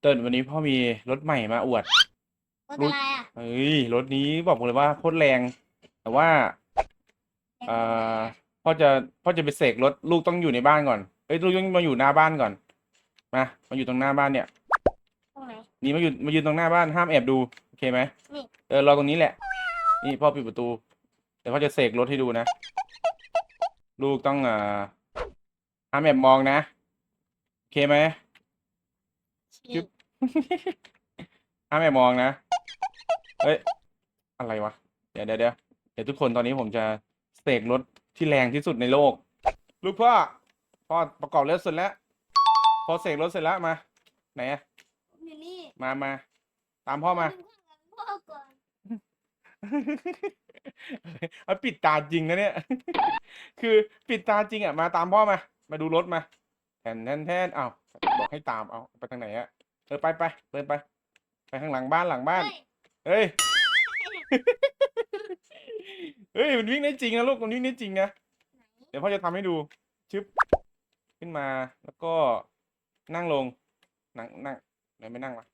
เติ้ลวันนี้พ่อมีรถใหม่มาอวด รถอะไรอะเฮ้ย รถนี้บอกเลยว่าโคตรแรง แต่ว่าเอ่อพ่อจะพ่อจะไปเสกรถลูกต้องอยู่ในบ้านก่อน เอ้ยลูกต้องมาอยู่หน้าบ้านก่อน มา มาอยู่ตรงหน้าบ้านเนี่ย ตรงไหน นี่มาอยู่มายืนตรงหน้าบ้านห้ามแอบดู โอเคไหมนี่ เออรอตรงนี้แหละ นี่พ่อปิดประตูเดี๋ยวพ่อจะเสกรถให้ดูนะ ลูกต้องอ่าห้ามแอบมองนะ โอเคไหม จึ๊บ ห้ามแอบมองนะ เฮ้ย อะไรวะ เดี๋ยวเดี๋ยวเดี๋ยวเดี๋ยวทุกคนตอนนี้ผมจะเสกรถที่แรงที่สุดในโลก ลูกพ่อ พ่อประกอบรถเสร็จแล้ว พอเสกรถเสร็จแล้วมา ไหนอะอยู่นี่มามา ตามพ่อมาพ่อก่อนเอาปิดตาจริงนะเนี่ย คือปิดตาจริงอะ มาตามพ่อมา มาดูรถมา แทนแทนแทนอ้าวบอกให้ตามเอาไปทางไหนอะเออไปไปเดินไป ไปข้างหลังบ้านหลังบ้านเฮ้ยเฮ้ยเฮ้ยมันวิ่งได้จริงนะลูกมันวิ่งได้จริงนะเดี๋ยวพ่อจะทำให้ดูชึบขึ้นมาแล้วก็นั่งลง นั่งนั่งไหนไม่นั่งวะ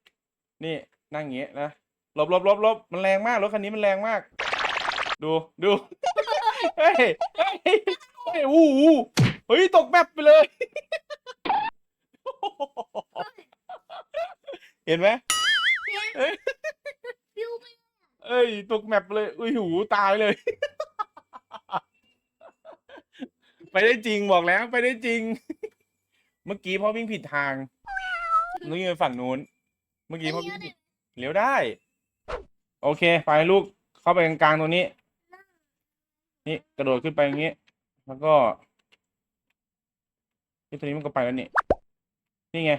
นี่นั่งอย่างเงี้ยนะหลบหลบหลบหลบมันแรงมากรถคันนี้มันแรงมาก ดูดูเฮ้ยเฮ้ยเฮ้ยอู้หูเฮ้ยตกแบบไปเลย เห็นไหมเฮ้ยฟิวไปเอ้ยตกแมปเลย อุ้ยหูตายเลย ไปได้จริงบอกแล้ว ไปได้จริง เมื่อกี้พ่อวิ่งผิดทางนึกไปฝั่งนู้น เมื่อกี้พ่อวิ่งผิดเลี้ยวได้ โอเค ไปลูก เข้าไปกลางๆตรงนี้ นี่กระโดดขึ้นไปอย่างนี้ แล้วก็ที่ตัวนี้มันก็ไปแล้วนี่ นี่ไง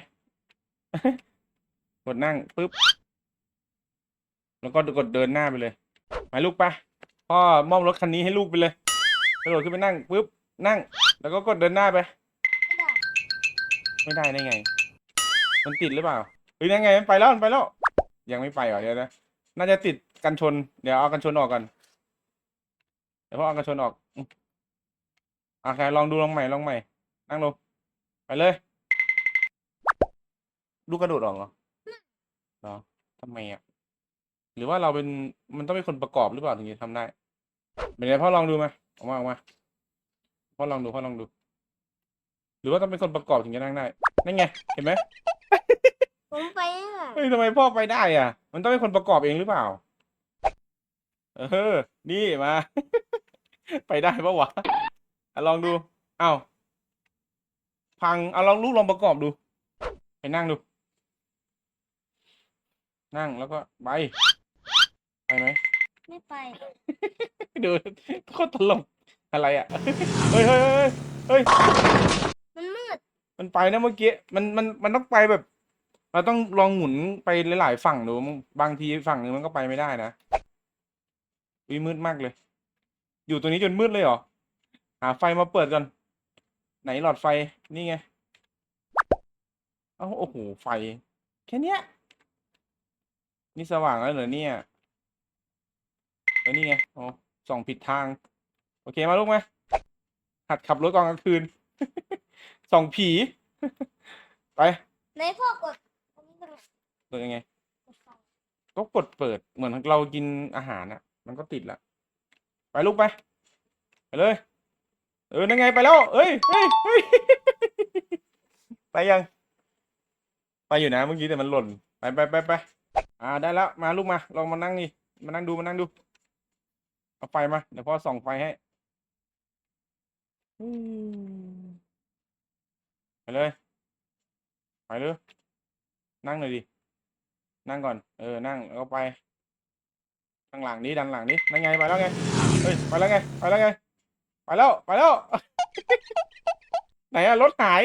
กดนั่งปุ๊บ แล้วก็กดเดินหน้าไปเลยไปลูกไปพ่อมอบรถคันนี้ให้ลูกไปเลยกระโดดขึ้นไปนั่งปุ๊บนั่ง แล้วก็กดเดินหน้าไป ไม่ได้ไม่ได้ได้ไง มันติดหรือเปล่าเฮ้ยนั่นไงมันไปแล้วมันไปแล้ว ยังไม่ไปเหรอเดี๋ยวนะน่าจะติดกันชน เดี๋ยวเอากันชนออกก่อนเดี๋ยวพ่อเอากันชนออกอืมโอเคลองดูลองใหม่ลองใหม่ นั่งลงไปเลยลูกกระโดดออกเหรอ เหรอทำไมอะ หรือว่าเราเป็นมันต้องเป็นคนประกอบหรือเปล่าถึงจะทำได้ เป็นไงพ่อลองดูมาออกมาออกมาพ่อลองดูพ่อลองดู หรือว่าต้องเป็นคนประกอบถึงจะนั่งได้นั่นไง เห็นไหมผมไปอะเฮ้ยทำไมพ่อไปได้อะ มันต้องเป็นคนประกอบเองหรือเปล่า เออ นี่มา ไปได้ปะวะอะลองดู เอ้า พังเอาลองลูกลองประกอบดู ไปนั่งดู นั่งแล้วก็ไป ไปไหม ไม่ไป ดูโคตรตลกอะไรอะ เฮ้ยเฮ้ยเฮ้ยเฮ้ย มันมืด มันไปนะเมื่อกี้ มัน มัน มันต้องไปแบบ เราต้องลองหมุนไปหลายๆฝั่งดูมึงบางทีฝั่งหนึ่งมันก็ไปไม่ได้นะอุยมืดมากเลย อยู่ตรงนี้จนมืดเลยเหรอ หาไฟมาเปิดก่อน ไหนหลอดไฟ นี่ไง เอ้า โอ้โห ไฟ แค่เนี้ย นี่สว่างแล้วเหรอเนี่ยเออนี่ไงอ๋อส่องผิดทาง โอเคมาลูกไหมาหัดขับรถตอนกลางคืน ส่องผี ไปในพ่อกดตรงนี้ตรงไหนเปิดยังไง กดไฟก็กดเปิดเหมือนเรากินอาหารอะมันก็ติดละไปลูกไปไปเลย เออนั่นไงไปแล้ว เอ้ยเฮ้ยเฮ้ย ไปยัง ไปอยู่นะเมื่อกี้แต่มันหล่น ไปไปไปไป อ่าได้แล้วมาลูกมาลองมานั่งนี่มานั่งดูมานั่งดู เอาไฟมาเดี๋ยวพ่อส่องไฟให้ไปเลยไปเลยนั่งหน่อยดินั่งก่อน เออนั่งแล้วก็ไปข้างหลังนี้ดันหลังนี้นั่นไงไปแล้วไงเฮ้ยไปแล้วไงไปแล้วไงไปแล้วไปแล้ว ไหนอะรถหาย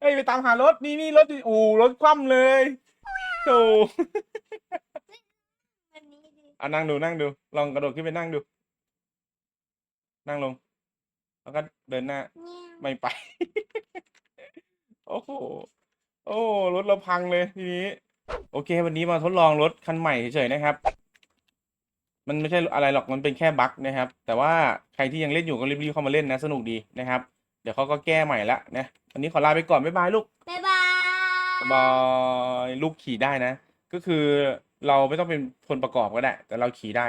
เฮ้ยไปตามหารถนี่นี่รถโอ้รถคว่ำเลย โธ่อันนี้ดีอะนั่งดูนั่งดู ลองกระโดดขึ้นไปนั่งดู นั่งลง แล้วก็เดินหน้าเนี่ยไม่ไป โอ้โห โอ้ รถเราพังเลยทีนี้ โอเค วันนี้มาทดลองรถคันใหม่เฉยๆนะครับ มันไม่ใช่อะไรหรอก มันเป็นแค่บั๊กนะครับ แต่ว่าใครที่ยังเล่นอยู่ก็รีบๆเข้ามาเล่นนะ สนุกดีนะครับ เดี๋ยวเขาก็แก้ใหม่ละนะ วันนี้ขอลาไปก่อน บ๊ายบายลูก บ๊ายบาย บายลูกขี่ได้นะ ก็คือเราไม่ต้องเป็นคนประกอบก็ได้ แต่เราขี่ได้